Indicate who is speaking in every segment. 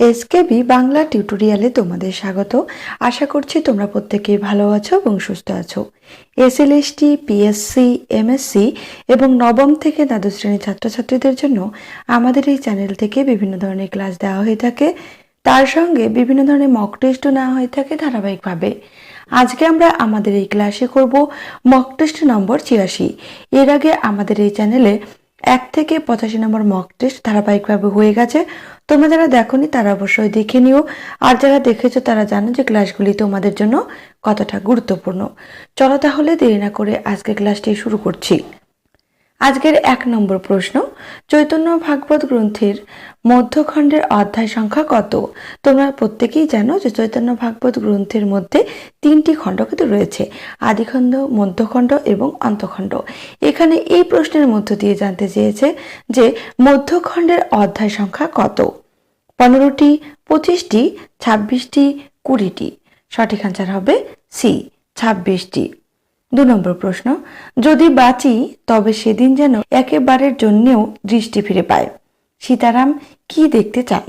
Speaker 1: SKB Bangla টিউটোরিয়ালে তোমাদের স্বাগত। আশা করছি তোমরা প্রত্যেকেই ভালো আছো এবং সুস্থ আছো। এসএলএসটি, পিএসসি, এমএসসি এবং নবম থেকে দ্বাদশ শ্রেণির ছাত্রছাত্রীদের জন্য আমাদের এই চ্যানেল থেকে বিভিন্ন ধরনের ক্লাস দেওয়া হয়ে থাকে। তার সঙ্গে বিভিন্ন ধরনের মক টেস্টও নেওয়া হয়ে থাকে ধারাবাহিকভাবে। আজকে আমরা আমাদের এই ক্লাসে করব মক টেস্ট নম্বর ছিয়াশি। এর আগে আমাদের এই চ্যানেলে এক থেকে পঁচাশি নম্বর মক টেস্ট ধারাবাহিকভাবে হয়ে গেছে। তোমরা যারা দেখোনি, তারা অবশ্যই দেখে নিও। আর যারা দেখেছ, তারা জানো যে ক্লাসগুলি তোমাদের জন্য কতটা গুরুত্বপূর্ণ। চলো তাহলে দেরি না করে আজকে ক্লাসটি শুরু করছি। আজকের এক নম্বর প্রশ্ন, চৈতন্য ভাগবত গ্রন্থের মধ্যখণ্ডের অধ্যায় সংখ্যা কত? তোমরা প্রত্যেকেই জানো যে চৈতন্য ভাগবত গ্রন্থের মধ্যে তিনটি খণ্ড কিন্তু রয়েছে, আদিখণ্ড, মধ্যখণ্ড এবং অন্তখণ্ড। এখানে এই প্রশ্নের মধ্য দিয়ে জানতে চেয়েছে যে মধ্যখণ্ডের অধ্যায় সংখ্যা কত? পনেরোটি, পঁচিশটি, ছাব্বিশটি, কুড়িটি। সঠিক আনসার হবে সি, ছাব্বিশটি। দু নম্বর প্রশ্ন, যদি বাঁচি, তবে সেদিন যেন একেবারের জন্যেও দৃষ্টি ফিরে পায়। সীতারাম কি দেখতে চান?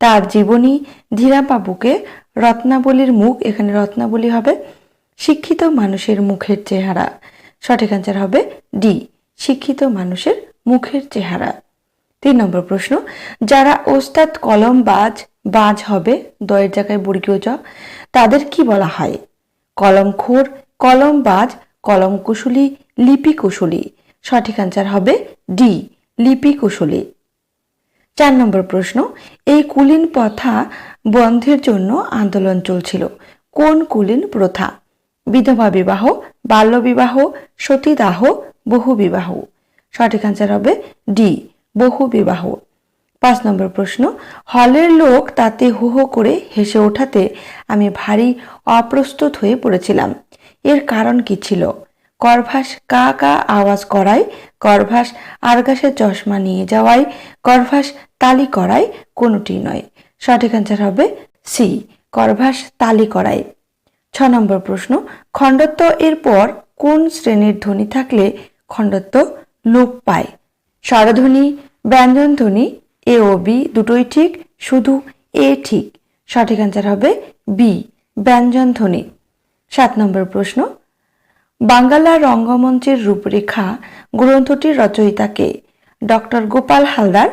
Speaker 1: তার জীবনী ধীরাবাবুকে রত্নাবলীর মুখ, এখানে রত্নাবলী হবে, শিক্ষিত মানুষের মুখের চেহারা। সঠিক আনসার হবে ডি, শিক্ষিত মানুষের মুখের চেহারা। তিন নম্বর প্রশ্ন, যারা ওস্তাদ কলম বাজ বাজ হবে, দয়ের জায়গায় বর্গীয় জ, তাদের কি বলা হয়? কলমখোর কলমবাজ কলম কুশলী লিপি কুশলী সঠিক আনসার হবে ডি লিপি কুশলী চার নম্বর প্রশ্ন, এই কুলীন প্রথা বন্ধের জন্য আন্দোলন চলছিল। কোন কুলীন প্রথা? বিধবা বিবাহ, বাল্য বিবাহ, সতীদাহ, বহু বিবাহ। সঠিক আনসার হবে ডি, বহু বিবাহ। পাঁচ নম্বর প্রশ্ন, হলের লোক তাতে হো হো করে হেসে ওঠাতে আমি ভারী অপ্রস্তুত হয়ে পড়েছিলাম। এর কারণ কি ছিল? করভাস কা কা আওয়াজ করায়, করভাস আরগাসের চশমা নিয়ে যাওয়ায়, করভাস তালি করায় কোনোটি নয়। সঠিক আনসার হবে সি করভাস তালি করায়। ছ নম্বর প্রশ্ন, খণ্ডত্ব এর পর কোন শ্রেণির ধ্বনি থাকলে খণ্ডত্ব লোপ পায়? স্বরধ্বনি ব্যঞ্জন ধ্বনি এ ও বি দুটোই ঠিক, শুধু এ ঠিক। সঠিক আনসার হবে বি ব্যঞ্জন ধ্বনি সাত নম্বর প্রশ্ন, বাঙ্গালা রঙ্গমঞ্চের রূপরেখা গ্রন্থটির রচয়িতাকে doctor Gopal Haldar,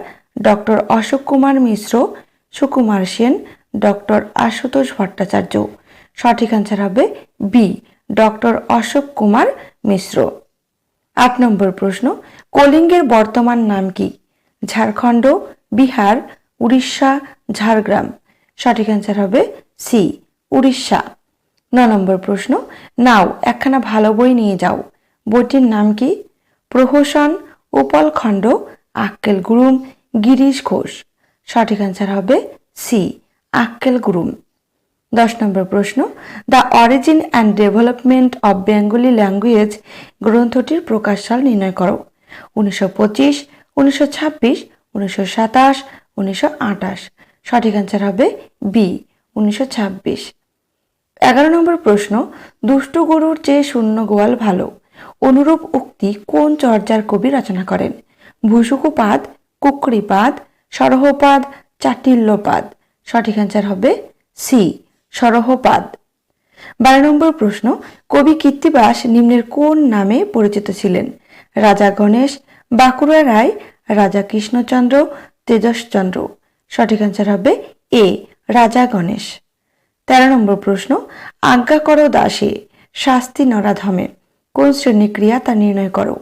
Speaker 1: doctor Ashok Kumar Mishra, Sukumar Sen, doctor Ashutosh Bhattacharya. সঠিক আনসার হবে বি ডক্টর অশোক কুমার মিশ্র। আট নম্বর প্রশ্ন, কলিঙ্গের বর্তমান নাম কি? ঝাড়খণ্ড, বিহার, উড়িষ্যা, ঝাড়গ্রাম। সঠিক অ্যান্সার হবে সি উড়িষ্যা। ন নম্বর প্রশ্ন, নাও, একখানা ভালো বই নিয়ে যাও। বইটির নাম কি? প্রহসন, উপলখণ্ড, আক্কেল গুরুম, গিরিশ ঘোষ। সঠিক অ্যান্সার হবে সি, আক্কেল গুরুম। দশ নম্বর প্রশ্ন the origin and development of Bengali language গ্রন্থটির প্রকাশ সাল নির্ণয় করো। উনিশশো পঁচিশ, উনিশশো ছাব্বিশ, উনিশশো সাতাশ, উনিশশো আটাশ। সঠিক অ্যান্সার হবে বি, উনিশশো ছাব্বিশ। এগারো নম্বর প্রশ্ন, দুষ্টু গরুর চেয়ে শূন্য গোয়াল ভালো। অনুরূপ উক্তি কোন চর্যার কবি রচনা করেন? ভূসুকুপাদ, কুকরিপাদ, সরহপাদ, চাটিল্যপাদ। সঠিক অ্যান্সার হবে সি, সরহপাদ। বারো নম্বর প্রশ্ন, কবি কীর্তিবাস নিম্নের কোন নামে পরিচিত ছিলেন? রাজা গণেশ, বাঁকুড়া রায়, রাজা কৃষ্ণচন্দ্র, তেজসচন্দ্র। সঠিক অ্যান্সার হবে এ, রাজা গণেশ। তেরো নম্বর প্রশ্ন, আজ্ঞা করো দাসে, শাস্তি নরাধমে কোন শ্রেণি ক্রিয়া তা নির্ণয় করো?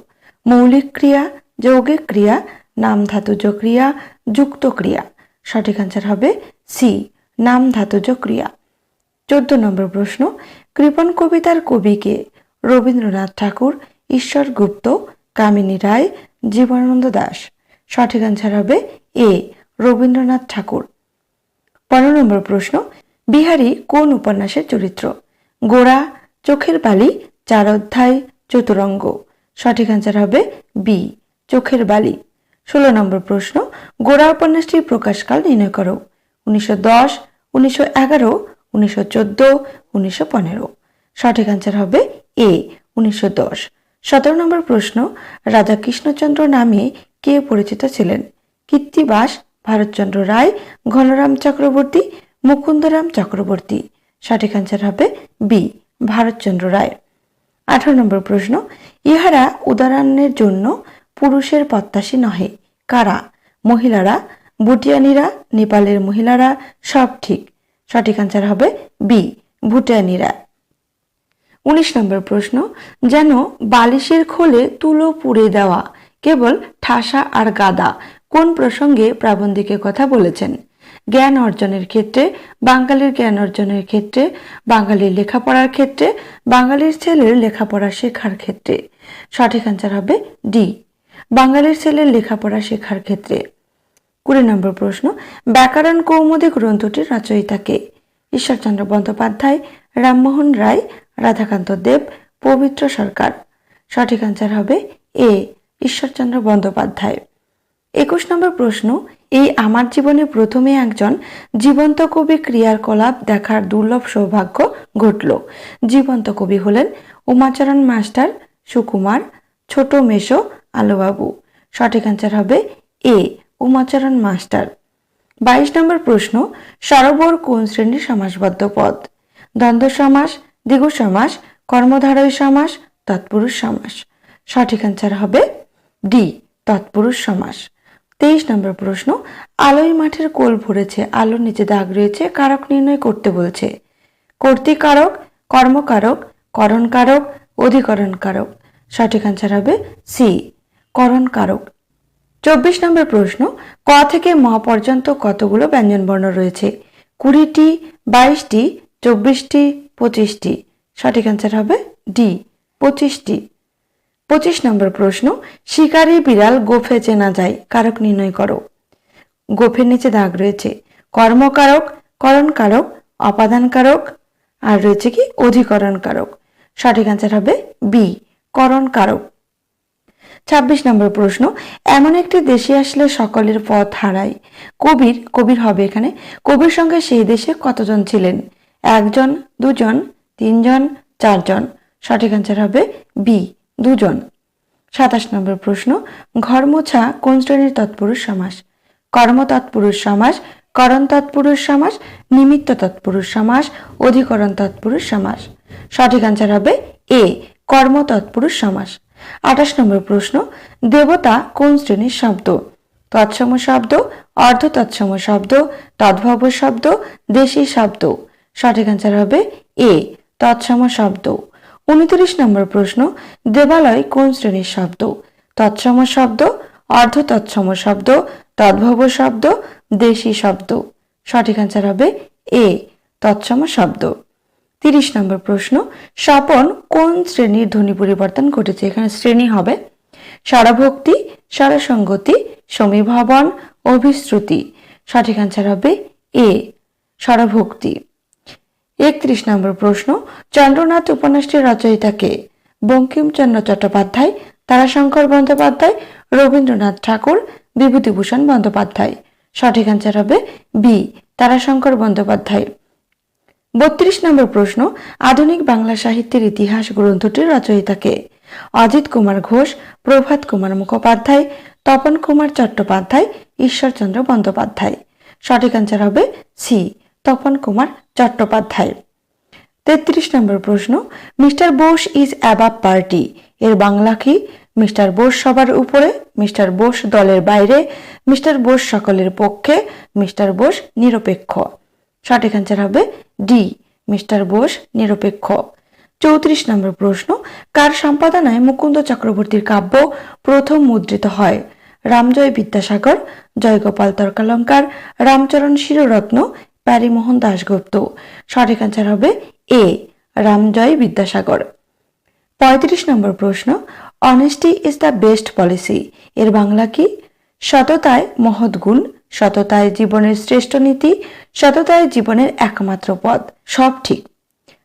Speaker 1: মৌলিক ক্রিয়া, যৌগিক ক্রিয়া নাম ধাতুজ ক্রিয়া, যুক্ত ক্রিয়া। সঠিক অ্যান্সার হবে সি নাম ধাতুজ ক্রিয়া। চোদ্দ নম্বর প্রশ্ন, কৃপণ কবিতার কবিকে রবীন্দ্রনাথ ঠাকুর, ঈশ্বর গুপ্ত, কামিনী রায়, জীবনানন্দ দাস। সঠিক অ্যান্সার হবে এ রবীন্দ্রনাথ ঠাকুর। পনেরো নম্বর প্রশ্ন বিহারি কোন উপন্যাসের চরিত্র? গোড়া, চোখের বালি, চার অধ্যায়, চতুরঙ্গ। সঠিক অ্যান্সার হবে বি, চোখের বালি। ষোলো নম্বর প্রশ্ন, গোড়া উপন্যাসটির প্রকাশকাল নির্ণয় করো। উনিশশো দশ, উনিশশো এগারো, উনিশশো চোদ্দ, উনিশশো পনেরো। সঠিক অ্যান্সার হবে এ, উনিশশো দশ। সতেরো নম্বর প্রশ্ন, রাজা কৃষ্ণচন্দ্র নামে কে পরিচিত ছিলেন? কীর্তিবাস, ভারতচন্দ্র রায়, ঘনরাম চক্রবর্তী মুকুন্দরাম চক্রবর্তী। সঠিক অ্যান্সার হবে বি ভারতচন্দ্র রায়। আঠারো নম্বর প্রশ্ন, ইহারা উদাহরণের জন্য পুরুষের প্রত্যাশী নহে, কারা? মহিলারা, ভুটিয়ানিরা, নেপালের মহিলারা, সব ঠিক। সঠিক অ্যান্সার হবে বি ভুটিয়ানিরা। উনিশ নম্বর প্রশ্ন, যেন বালিশের খোলে তুলো পুড়ে দেওয়া, কেবল ঠাসা আর গাদা, কোন প্রসঙ্গে প্রাবন্ধিকের কথা বলেছেন? জ্ঞান অর্জনের ক্ষেত্রে, বাঙালির জ্ঞান অর্জনের ক্ষেত্রে, বাঙালির লেখাপড়ার ক্ষেত্রে, বাঙালির ছেলের লেখাপড়া শেখার ক্ষেত্রে। সঠিক অ্যান্সার হবে ডি। বাঙালির ছেলের লেখাপড়া শেখার ক্ষেত্রে। কুড়ি নম্বর প্রশ্ন, ব্যাকরণ কৌমুদী গ্রন্থটির রচয়িতাকে ঈশ্বরচন্দ্র বন্দ্যোপাধ্যায়, রামমোহন রায়, রাধাকান্ত দেব, পবিত্র সরকার। সঠিক অ্যান্সার হবে এ, ঈশ্বরচন্দ্র বন্দ্যোপাধ্যায়। একুশ নম্বর প্রশ্ন এই আমার জীবনে প্রথমে একজন জীবন্ত কবি ক্রিয়াকলাপ দেখার দুর্লভ সৌভাগ্য ঘটল। জীবন্ত কবি হলেন উমাচরণ মাস্টার সুকুমার ছোট মেশো আলোবাবু। সঠিক অ্যান্সার হবে এ, উমাচরণ মাস্টার। বাইশ নম্বর প্রশ্ন, সরোবর কোন শ্রেণির সমাসবদ্ধ পদ? দ্বন্দ্ব সমাস, দ্বিগু সমাস, কর্মধারয় সমাস, তৎপুরুষ সমাস। সঠিক অ্যান্সার হবে ডি, তৎপুরুষ সমাস। তেইশ নম্বর প্রশ্ন, আলোয় মাঠের কোল ভরেছে, আলোর নিচে দাগ রয়েছে, কারক নির্ণয় করতে বলছে। কর্তৃকারক কর্মকারক, করণকারক, অধিকরণ কারক। সঠিক অ্যান্সার হবে সি করণ কারক চব্বিশ নম্বর প্রশ্ন, ক থেকে ম পর্যন্ত কতগুলো ব্যঞ্জনবর্ণ রয়েছে? কুড়িটি, বাইশটি, চব্বিশটি, পঁচিশটি। সঠিক অ্যান্সার হবে ডি পঁচিশটি। পঁচিশ নম্বর প্রশ্ন, শিকারী বিড়াল গোফে চেনা যায়, কারক নির্ণয় করো। গোফের নিচে দাগ রয়েছে, কর্মকারক, করণকারক, অপাদানকারক, আর রয়েছে কি অধিকরণ কারক সঠিক অ্যান্সার হবে বি করণ কারক ছাব্বিশ নম্বর প্রশ্ন, এমন একটি দেশে আসলে সকলের পথ হারায়। কবির কবির হবে এখানে, কবির সঙ্গে সেই দেশে কতজন ছিলেন? একজন, দুজন, তিনজন, চারজন। সঠিক অ্যান্সার হবে বি দুজন। সাতাশ নম্বর প্রশ্ন ঘর মোছা কোন শ্রেণির তৎপুরুষ সমাস? কর্ম তৎপুরুষ সমাস করণ তৎপুরুষ সমাস নিমিত্ত তৎপুরুষ সমাস অধিকরণ তৎপুরুষ সমাস। সঠিক অ্যান্সার হবে এ কর্ম তৎপুরুষ সমাস। আঠাশ নম্বর প্রশ্ন, দেবতা কোন শ্রেণির শব্দ? তৎসম শব্দ অর্ধ তৎসম শব্দ, তদ্ভব শব্দ, দেশি শব্দ। সঠিক অ্যান্সার হবে এ তৎসম শব্দ। উনত্রিশ নম্বর প্রশ্ন, দেবালয় কোন শ্রেণির শব্দ? তৎসম শব্দ অর্ধ তৎসম শব্দ, তদ্ভব শব্দ, দেশি শব্দ। সঠিক অ্যান্সার হবে এ, তৎসম শব্দ। তিরিশ নম্বর প্রশ্ন, স্বপন কোন শ্রেণির ধ্বনি পরিবর্তন ঘটেছে? এখানে শ্রেণি হবে স্বরভক্তি, স্বরসঙ্গতি, সমীভবন, অভিশ্রুতি। সঠিক অ্যান্সার হবে এ, স্বরভক্তি। একত্রিশ নম্বর প্রশ্ন, চন্দ্রনাথ উপন্যাসটির রচয়িতাকে বঙ্কিমচন্দ্র চট্টোপাধ্যায়, তারাশঙ্কর বন্দ্যোপাধ্যায়, রবীন্দ্রনাথ ঠাকুর, বিভূতিভূষণ বন্দ্যোপাধ্যায়। সঠিক অ্যান্সার হবে বি, তারাশঙ্কর বন্দ্যোপাধ্যায়। বত্রিশ নম্বর প্রশ্ন, আধুনিক বাংলা সাহিত্যের ইতিহাস গ্রন্থটির রচয়িতাকে অজিত কুমার ঘোষ, প্রভাত কুমার মুখোপাধ্যায়, তপন কুমার চট্টোপাধ্যায়, ঈশ্বরচন্দ্র বন্দ্যোপাধ্যায়। সঠিক অ্যান্সার হবে সি তপন কুমার চট্টোপাধ্যায়। তেত্রিশ নম্বর প্রশ্ন, Mr Bose is above party. এর বাংলা কি? মিস্টার বোস সবার উপরে, মিস্টার বোস দলের বাইরে, মিস্টার বোস সকলের পক্ষে, মিস্টার বোস নিরপেক্ষ। সঠিক অ্যান্সার হবে ডি মিস্টার বোস নিরপেক্ষ। চৌত্রিশ নম্বর প্রশ্ন, কার সম্পাদনায় মুকুন্দ চক্রবর্তীর কাব্য প্রথম মুদ্রিত হয়? রামজয় বিদ্যাসাগর, জয়গোপাল তর্কালঙ্কার, রামচরণ শিররত্ন প্যারিমোহন দাশগুপ্ত। সঠিক অ্যান্সার হবে এ, রামজয় বিদ্যাসাগর। পঁয়ত্রিশ নম্বর প্রশ্ন honesty is the best policy এর বাংলা কি? সততায় মহৎ গুণ, সততায় জীবনের শ্রেষ্ঠ নীতি, সততায় জীবনের একমাত্র পথ। সব ঠিক।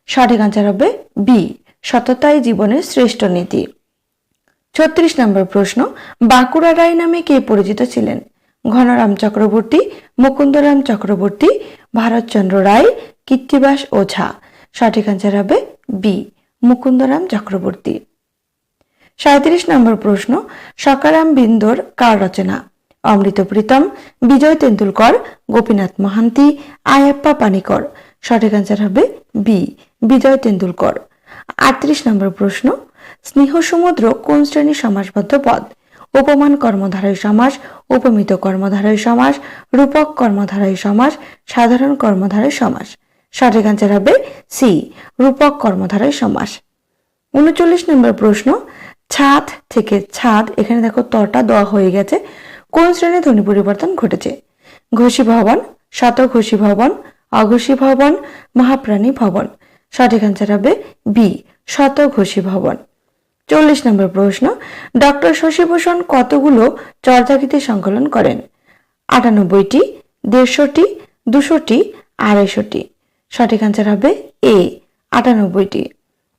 Speaker 1: সঠিক আনসার হবে বি সততায় জীবনের শ্রেষ্ঠ নীতি। ছত্রিশ নম্বর প্রশ্ন, বাঁকুড়া রায় নামে কে পরিচিত ছিলেন? ঘনরাম চক্রবর্তী, মুকুন্দরাম চক্রবর্তী, ভারতচন্দ্র রায় কীর্তিবাস ওঝা। সঠিক আনসার হবে বি মুকুন্দরাম চক্রবর্তী। সাঁত্রিশ নম্বর প্রশ্ন, সকারাম বিন্দর কার রচনা? অমৃত প্রীতম, বিজয় তেন্ডুলকর, গোপীনাথ মহান্তি, আয়াপ্পা পানিকর। সঠিক অ্যান্সার হবে বি বিজয় তেন্ডুলকর। আটত্রিশ নম্বর প্রশ্ন, স্নেহ সমুদ্র কোন শ্রেণির সমাসবদ্ধ পদ? উপমান কর্মধারয় সমাস, উপমিত কর্মধারয় সমাস, রূপক কর্মধারয় সমাস, সাধারণ কর্মধারয় সমাস। সঠিক অ্যান্সার হবে সি রূপক কর্মধারয় সমাস। উনচল্লিশ নম্বর প্রশ্ন, ছাদ থেকে ছাদ, এখানে দেখো তটা দেওয়া হয়ে গেছে, কোন শ্রেণির ধ্বনি পরিবর্তন ঘটেছে? ঘোষী ভবন শতঘোষী ভবন, অঘোষী ভবন, মহাপ্রাণী ভবন। সঠিক অ্যান্সার হবে বি শতঘোষী ভবন। চল্লিশ নম্বর প্রশ্ন, ডক্টর শশীভূষণ কতগুলো চর্যাগীতি সংকলন করেন? আটানব্বইটি, দেড়শোটি, দুশোটি, আড়াইশোটি। সঠিক অ্যান্সার হবে এ, আটানব্বইটি।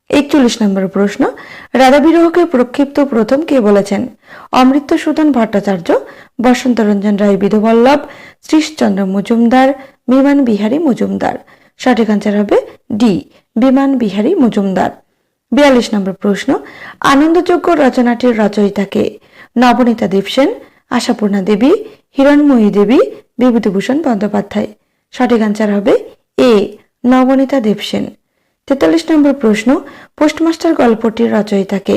Speaker 1: একচল্লিশ নম্বর প্রশ্ন রাধা বিরহকে প্রক্ষিপ্ত প্রথম কে বলেছেন? অমৃত সুদন ভট্টাচার্য বসন্ত রঞ্জন রায় বিধুবল্লভ, শ্রীশচন্দ্র মজুমদার, বিমান বিহারী মজুমদার। সঠিক অ্যান্সার হবে ডি, বিমান বিহারী মজুমদার। বিয়াল্লিশ নম্বর প্রশ্ন, আনন্দযোগ্য রচনাটির রচয়িতাকে নবনীতা দেবসেন আশাপূর্ণা দেবী, হিরণময়ী দেবী, বিভূতিভূষণ বন্দ্যোপাধ্যায়। সঠিক অ্যান্সার হবে এ, নবনীতা দেবসেন তেতাল্লিশ নম্বর প্রশ্ন, পোস্টমাস্টার গল্পটির রচয়িতাকে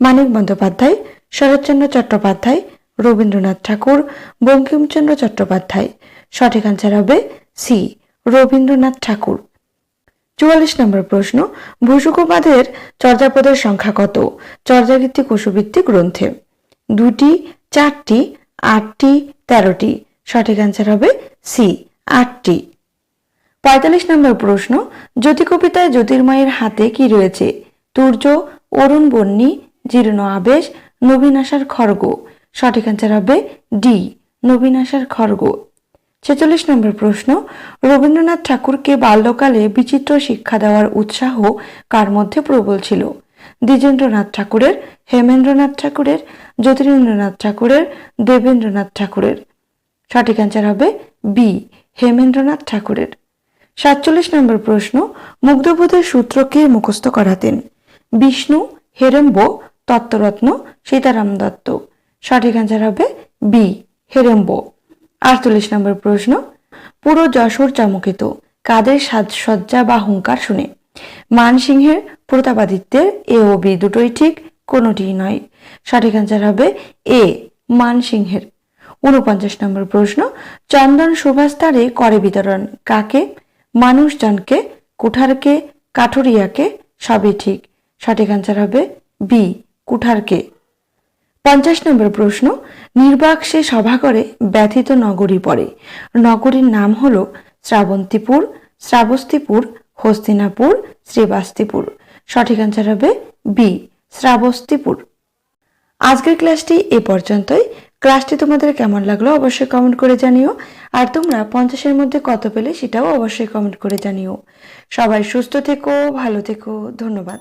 Speaker 1: মানিক বন্দ্যোপাধ্যায়, শরৎচন্দ্র চট্টোপাধ্যায়, রবীন্দ্রনাথ ঠাকুর, বঙ্কিমচন্দ্র চট্টোপাধ্যায়। সঠিক অ্যান্সার হবে সি, রবীন্দ্রনাথ ঠাকুর। চুয়াল্লিশ নম্বর প্রশ্ন ভূসুকোপাধের চর্যাপদের সংখ্যা কত? চর্যাভিত্তিক পশুভিত্তিক গ্রন্থে। দুটি, চারটি, আটটি, তেরোটি। সঠিক অ্যান্সার হবে সি, আটটি। পঁয়তাল্লিশ নম্বর প্রশ্ন জ্যোতি কবিতায় জ্যোতির্ময়ের হাতে কি রয়েছে? তুর্য, অরুণ বন্যী জীর্ণ আবেশ, নবীন আশার খড়গ। সঠিক অ্যান্সার হবে ডি, নবীন আশার খড়গ। ছেচল্লিশ নম্বর প্রশ্ন, রবীন্দ্রনাথ ঠাকুরকে বাল্যকালে বিচিত্র শিক্ষা দেওয়ার উৎসাহ কার মধ্যে প্রবল ছিল? দ্বিজেন্দ্রনাথ ঠাকুরের, হেমেন্দ্রনাথ ঠাকুরের জ্যোতিরেন্দ্রনাথ ঠাকুরের, দেবেন্দ্রনাথ ঠাকুরের? সঠিক অ্যান্সার হবে বি হেমেন্দ্রনাথ ঠাকুরের। সাতচল্লিশ নম্বর প্রশ্ন, মুগ্ধবোধের সূত্র কে মুখস্থ করাতেন। বিষ্ণু, হেরেম্ব, তত্ত্বরত্ন, সীতারাম দত্ত। সঠিক অ্যান্সার হবে বি হেরেম্ব। আটচল্লিশ নম্বর প্রশ্ন, পুরো যশোর চমকিত, কাদের সাজসজ্জা বা হুঙ্কার শুনে? মানসিংহের প্রতাপাদিত্যের এ ও বি দুটোই ঠিক, কোনোটিই নয়। সঠিক অ্যান্সার হবে এ, মানসিংহের। উনপঞ্চাশ নম্বর প্রশ্ন, চন্দন সুভাস্তারে করে বিতরণ কাকে? মানুষজনকে, কুঠারকে, কাঠুরিয়াকে, সবই ঠিক। সঠিক অ্যান্সার হবে বি, কুঠারকে। পঞ্চাশ নম্বর প্রশ্ন নির্বাক সে সভা করে ব্যথিত নগরী পড়ে। নগরীর নাম হল শ্রাবন্তীপুর, শ্রাবস্তিপুর, হস্তিনাপুর, শ্রীবাস্তিপুর। সঠিক অ্যান্সার হবে বি শ্রাবস্তিপুর। আজকের ক্লাসটি এ পর্যন্তই। ক্লাসটি তোমাদের কেমন লাগল অবশ্যই কমেন্ট করে জানিও। আর তোমরা পঞ্চাশের মধ্যে কত পেলে সেটাও অবশ্যই কমেন্ট করে জানিও। সবাই সুস্থ থেকো, ভালো থেকো, ধন্যবাদ।